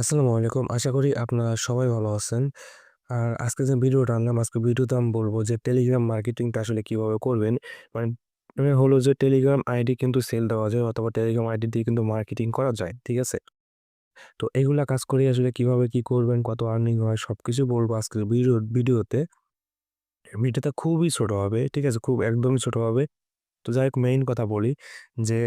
আসসালামু আলাইকুম। আশা করি আপনারা সবাই ভালো আছেন। আর আজকে যে ভিডিওটা আনলাম, আজকে ভিডিওতে আমি বলব যে টেলিগ্রাম মার্কেটিংটা আসলে কীভাবে করবেন। মানে হলো যে টেলিগ্রাম আইডি কিন্তু সেল দেওয়া যায় অথবা টেলিগ্রাম আইডি দিয়ে কিন্তু মার্কেটিং করা যায়। ঠিক আছে? তো এগুলা কাজ করে আসলে কীভাবে কি করবেন, কত আর্নিং হয় সব কিছু বলব আজকের ভিডিও ভিডিওতে। ভিডিওটা খুবই ছোট হবে। ঠিক আছে? খুব একদমই ছোট হবে। তো যাই হোক মেইন কথা বলি যে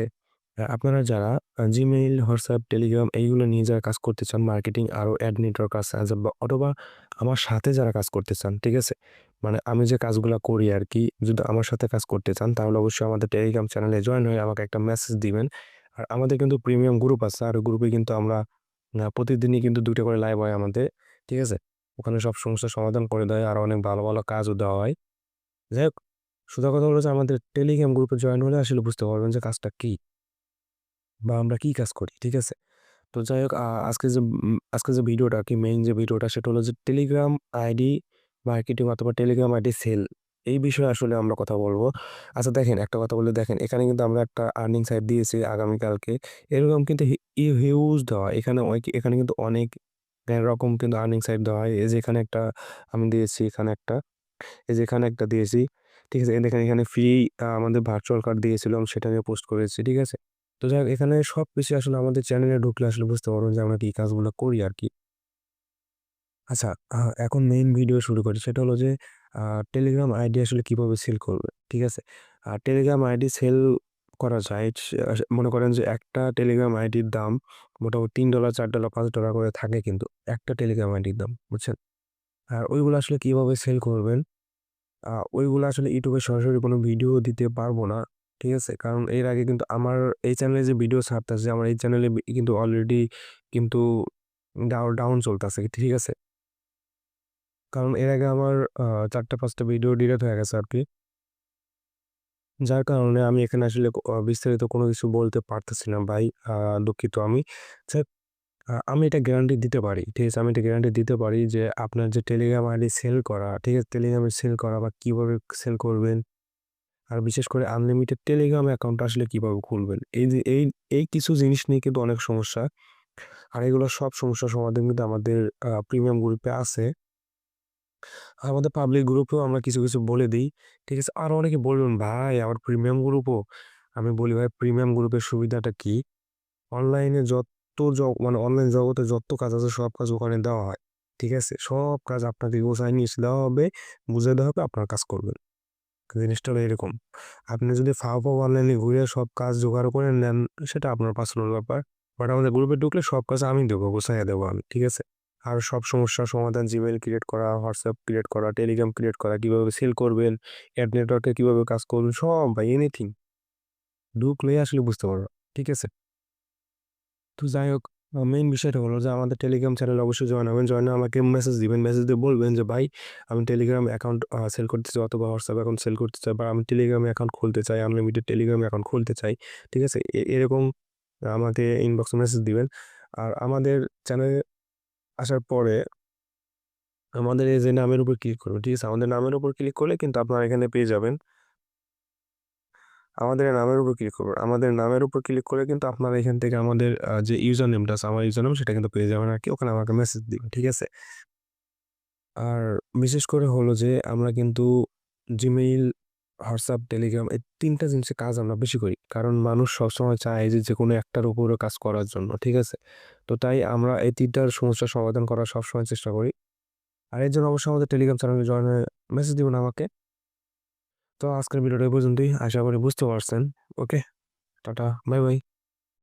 আপনারা যারা জিমেইল হোয়াটসঅ্যাপ টেলিগ্রাম এইগুলো নিয়ে যারা কাজ করতে চান মার্কেটিং আরও অ্যাড নেটওয়ার্ক আছে অথবা আমার সাথে যারা কাজ করতে চান, ঠিক আছে? মানে আমি যে কাজগুলা করি আর কি যদি আমার সাথে কাজ করতে চান তাহলে অবশ্যই আমাদের টেলিগ্রাম চ্যানেলে জয়েন হয়ে আমাকে একটা মেসেজ দিবেন। আর আমাদের কিন্তু প্রিমিয়াম গ্রুপ আছে। আর গ্রুপে কিন্তু আমরা প্রতিদিনই কিন্তু ২ টা করে লাইভ হয় আমাদের। ঠিক আছে? ওখানে সব সমস্যার সমাধান করে দেয়। আর অনেক ভালো, ভালো কাজও দেওয়া হয়। যাই হোক সোজা কথা হলো যে আমাদের টেলিগ্রাম গ্রুপে জয়েন হলে আসলে বুঝতে পারবেন যে কাজটা কি? বা আমরা কি কাজ করি, ঠিক আছে? তো যাই হোক আজকে যে আজকে যে ভিডিওটা কি মেইন যে ভিডিওটা সেটা হলো যে টেলিগ্রাম আইডি মার্কেটিং অথবা টেলিগ্রাম আইডি সেল এই বিষয়ে আসলে আমরা কথা বলব আচ্ছা দেখেন একটা কথা বলে দেখেন এখানে কিন্তু আমরা একটা আর্নিং সাইট দিয়েছি আগামীকালকে। এরকম কিন্তু হিউজ দেওয়া এখানে এখানে কিন্তু অনেক রকম কিন্তু আর্নিং সাইট দেওয়া হয়। এই যে এখানে একটা আমি দিয়েছি, এখানে একটা, এই যে এখানে একটা দিয়েছি। ঠিক আছে? দেখেন এখানে ফ্রি আমাদের ভার্চুয়াল কার্ড দিয়েছিলাম সেটা নিয়ে পোস্ট করেছি। ঠিক আছে? তো যাই এখানে সবকিছু আসলে আমাদের চ্যানেলে ঢুকলে আসলে বুঝতে পারবেন যে আমরা কি কাজগুলো করি আর কি আচ্ছা এখন মেইন ভিডিও শুরু করি। সেটা হলো যে টেলিগ্রাম আইডি আসলে কীভাবে সেল করবেন। ঠিক আছে? আর টেলিগ্রাম আইডি সেল করা যায় মনে করেন যে একটা টেলিগ্রাম আইডির দাম মোটামুটি $৩, $৪, $৫ করে থাকে কিন্তু একটা টেলিগ্রাম আইডির দাম। বুঝছেন? আর ওইগুলো আসলে কীভাবে সেল করবেন ওইগুলো আসলে ইউটিউবে সরাসরি কোনো ভিডিও দিতে পারব না। ঠিক আছে? কারণ এর আগে কিন্তু আমার এই চ্যানেলে যে ভিডিও ছাড়তেছে আমার এই চ্যানেলে কিন্তু অলরেডি কিন্তু ডাউ ডাউন চলতেছে। ঠিক আছে? কারণ এর আগে আমার আ ৪ টা ৫ টা ভিডিও ডিলিট হয়ে গেছে আর কি যার কারণে আমি এখানে আসলে বিস্তারিত কোনো কিছু বলতে পারতেছি না ভাই। দুঃখিত আমি। আমি এটা গ্যারান্টি দিতে পারি। ঠিক আছে? আমি এটা গ্যারান্টি দিতে পারি যে আপনার যে টেলিগ্রাম আইডি সেল করা, ঠিক আছে? টেলিগ্রামে সেল করা বা কীভাবে সেল করবেন। আর বিশেষ করে আনলিমিটেড টেলিগ্রাম অ্যাকাউন্ট আসলে কীভাবে খুলবেন। এই যে এই, এই কিছু জিনিস নিয়ে কিন্তু অনেক সমস্যা। আর এগুলো সব সমস্যার সমাধান কিন্তু আমাদের প্রিমিয়াম গ্রুপে আছে। আমাদের পাবলিক গ্রুপেও আমরা কিছু, কিছু বলে দিই ঠিক আছে? আরও অনেকে বলবেন, "ভাই আবার প্রিমিয়াম গ্রুপও?" আমি বলি, "ভাই প্রিমিয়াম গ্রুপের সুবিধাটা কি? অনলাইনে যত মানে অনলাইন জগতে যত কাজ আছে সব কাজ ওখানে দেওয়া হয়। ঠিক আছে? সব কাজ আপনাকে গোছায় নিয়ে দেওয়া হবে, বুঝায় দেওয়া হবে, আপনার কাজ করবেন।" জিনিসটা হলো এরকম। আপনি যদি ফাও, ফাও অনলাইনে ঘুরে সব কাজ জোগাড় করে নেন সেটা আপনার পার্সোনাল ব্যাপার। বাট আমাদের গ্রুপে ঢুকলে সব কাজ আমি দেবো, গোছাইয়া দেবো আমি। ঠিক আছে? আর সব সমস্যার সমাধান জিমেল ক্রিয়েট করা, হোয়াটসঅ্যাপ ক্রিয়েট করা, Telegram ক্রিয়েট করা, কীভাবে সেল করবেন, অ্যাড নেটওয়ার্কে কীভাবে কাজ করবেন সব ভাই এনিথিং। ঢুকলেই আসলে বুঝতে পারবা। ঠিক আছে? তো যাই হোক মেইন বিষয়টা হলো যে আমাদের টেলিগ্রাম চ্যানেলে অবশ্যই জয়েন হবেন। জয়েন আমাকে মেসেজ দিবেন। মেসেজ দিয়ে বলবেন যে, "ভাই আমি টেলিগ্রাম অ্যাকাউন্ট সেল করতে চাই অথবা হোয়াটসঅ্যাপ অ্যাকাউন্ট সেল করতে চাই বা আমি টেলিগ্রাম অ্যাকাউন্ট খুলতে চাই, আনলিমিটেড টেলিগ্রাম অ্যাকাউন্ট খুলতে চাই।" ঠিক আছে? এরকম আমাকে ইনবক্সে মেসেজ দিবেন। আর আমাদের চ্যানেলে আসার পরে আমাদের এই যে নামের উপর ক্লিক করবেন। ঠিক আছে? আমাদের নামের উপর ক্লিক করলে কিন্তু আপনারা এখানে পেয়ে যাবেন। আমাদের নামের উপর ক্লিক করবেন। আমাদের নামের উপর ক্লিক করে কিন্তু আপনারা এখান থেকে আমাদের যে ইউজার নেমটা আছে, আমার ইউজার নেম সেটা কিন্তু পেয়ে যাবেন আর কি ওখানে আমাকে মেসেজ দিবেন। ঠিক আছে? আর বিশেষ করে হলো যে, আমরা কিন্তু জিমেইল হোয়াটসঅ্যাপ টেলিগ্রাম এই ৩ টা জিনিসের কাজ আমরা বেশি করি। কারণ মানুষ সবসময় চায় যে যে কোনো একটার উপরে কাজ করার জন্য। ঠিক আছে? তো তাই আমরা এই তিনটার সমস্যার সমাধান করার সবসময় চেষ্টা করি। আর এর জন্য অবশ্যই আমাদের টেলিগ্রাম চ্যানেলে জয়েন হয়ে মেসেজ দিবেন আমাকে। তো আজকের ভিডিওটা পর্যন্তই। আশা করি বুঝতে পারছেন। ওকে? টাটা, বাই, বাই।